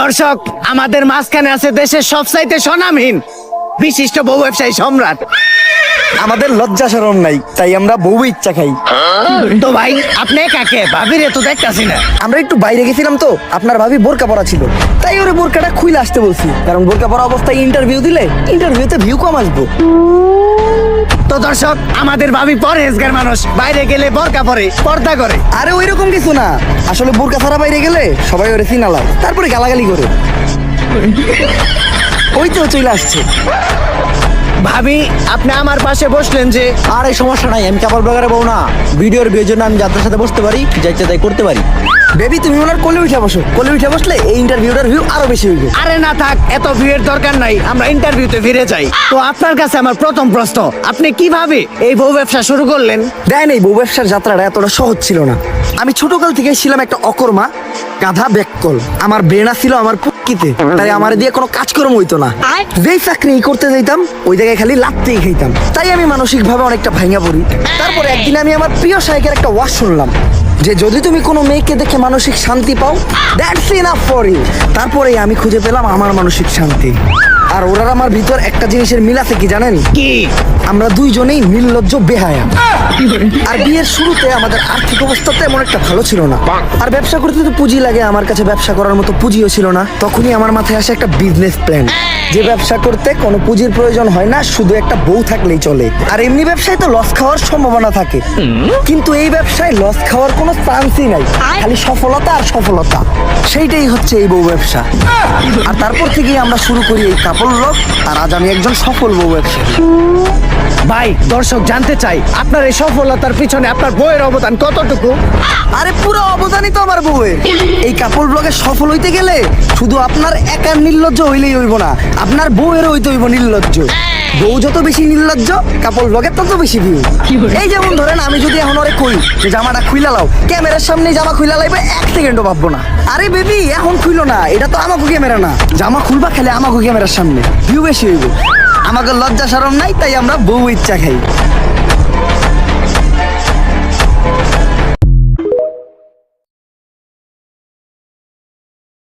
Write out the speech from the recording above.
দর্শক আমাদের মাঝখানে আছে দেশের সবচাইতে স্বনামহীন বিশিষ্ট বউ ব্যবসায়ী সম্রাট। আমাদের লজ্জা সরম নাই তাই আমরা বউ ইচ্ছা খাই। তো ভাই আপনি কাকে ভাবিরে তো দেখতাছি না। আমরা একটু বাইরে গেছিলাম তো আপনার ভাবি বোরকা পরা ছিল। তাই ওরে বোরকাটা খুলে আসতে বলছি। কারণ বোরকা পরা অবস্থায় ইন্টারভিউ দিলে ইন্টারভিউতে ভিউ কম আসব। তো দর্শক আমাদের ভাবি পরহেজগার মানুষ। বাইরে গেলে বরকা পরে পর্দা করে। আরে ওই রকম কিছু না। আসলে বোরকা ছাড়া বাইরে গেলে সবাই ওরে চিনালাম তারপরে গালাগালি করে। ওই তো চলে আসছে। ভাবি আপনি আমার পাশে বসলেন যে আর এই সমস্যা নাই আমি কাপড় ব্লগারে বউ না। ভিডিওর বিয়ের জন্য আমি যাত্রার সাথে বসতে পারি যাইতে তাই করতে পারি। বেবি তুমি ওনার কোলে উঠে বসো। কোলে উঠে বসলে এই ইন্টারভিউটার ভিউ আরও বেশি হইবে আরে না থাক এত ভিড়ের দরকার নাই আমরা ইন্টারভিউতে ফিরে যাই। তো আপনার কাছে আমার প্রথম প্রশ্ন আপনি কীভাবে এই বউ ব্যবসা শুরু করলেন? দেয় নেই বউ ব্যবসার যাত্রাটা এতটা সহজ ছিল না। আমি ছোটকাল থেকে ছিলাম একটা অকর্মা গাধা ব্যাককল আমার ব্রেনা ছিল আমার পুকিতে তাই আমার দিয়ে কোনো কাজকর্ম হইতো না। যেই চাকরি করতে যাইতাম ওই জায়গায় খালি লাত্তেই খাইতাম। তাই আমি মানসিক ভাবে অনেকটা ভাঙা পড়ি। তারপরে একদিন আমি আমার প্রিয় সাইকের একটা ওয়াশ শুনলাম। যে যদি তুমি কোনো মেয়েকে দেখে মানসিক শান্তি পাও দ্যাটস ইনাফ ফর ইউ তারপরে আমি খুঁজে পেলাম আমার মানসিক শান্তি। আর ওরার আমার ভিতর একটা জিনিসের মিল আছে কি জানেন? কি? আমরা দুইজনেই নির্লজ্জ বেহায়া। আর বিয়ের শুরুতে আমাদের আর্থিক অবস্থা তেমন একটা ভালো ছিল না। আর ব্যবসা করতে তো পুঁজি লাগে আমার কাছে ব্যবসা করার মতো পুঁজিও ছিল না। তখনই আমার মাথায় আসে একটা বিজনেস প্ল্যান যে ব্যবসা করতে কোনো পুঁজির প্রয়োজন হয় না শুধু একটা বউ থাকলেই চলে। আর এমনি ব্যবসায় তো লস খাওয়ার সম্ভাবনা থাকে। কিন্তু এই ব্যবসায় লস খাওয়ার কোনো চান্সই নাই। খালি সফলতা আর সফলতা। সেইটাই হচ্ছে এই বউ ব্যবসা। আর তারপর থেকেই আমরা শুরু করি এই কাপড় লোক আর আজ আমি একজন সফল বউ ভাই দর্শক জানতে চাই আপনার এই সফলতার পিছনে আপনার বউয়ের অবদান কতটুকু? আরে পুরো অবদানই তো আমার বউয়ের। এই কাপড় ব্লগে সফল হইতে গেলে শুধু আপনার একার নির্লজ্জ হইলেই হইব না আপনার বউয়েরও হইতে হইব নির্লজ্জ। বউ যত বেশি নির্লজ্জ কাপড় ব্লগে তত বেশি ভিউ এই যেমন ধরেন আমি যদি এখন অনেক কই যে জামাটা খুইলা লাও ক্যামেরার সামনে জামা খুইলা লাইবে এক সেকেন্ডও ভাববো না। আরে বেবি এখন খুইলো না এটা তো আমাকে ক্যামেরা না। জামা খুলবা খেলে আমাকে ক্যামেরার সামনে ভিউ বেশি হইব। আমাকে লজ্জা সরম নাই তাই আমরা বউ ইচ্ছা খাই।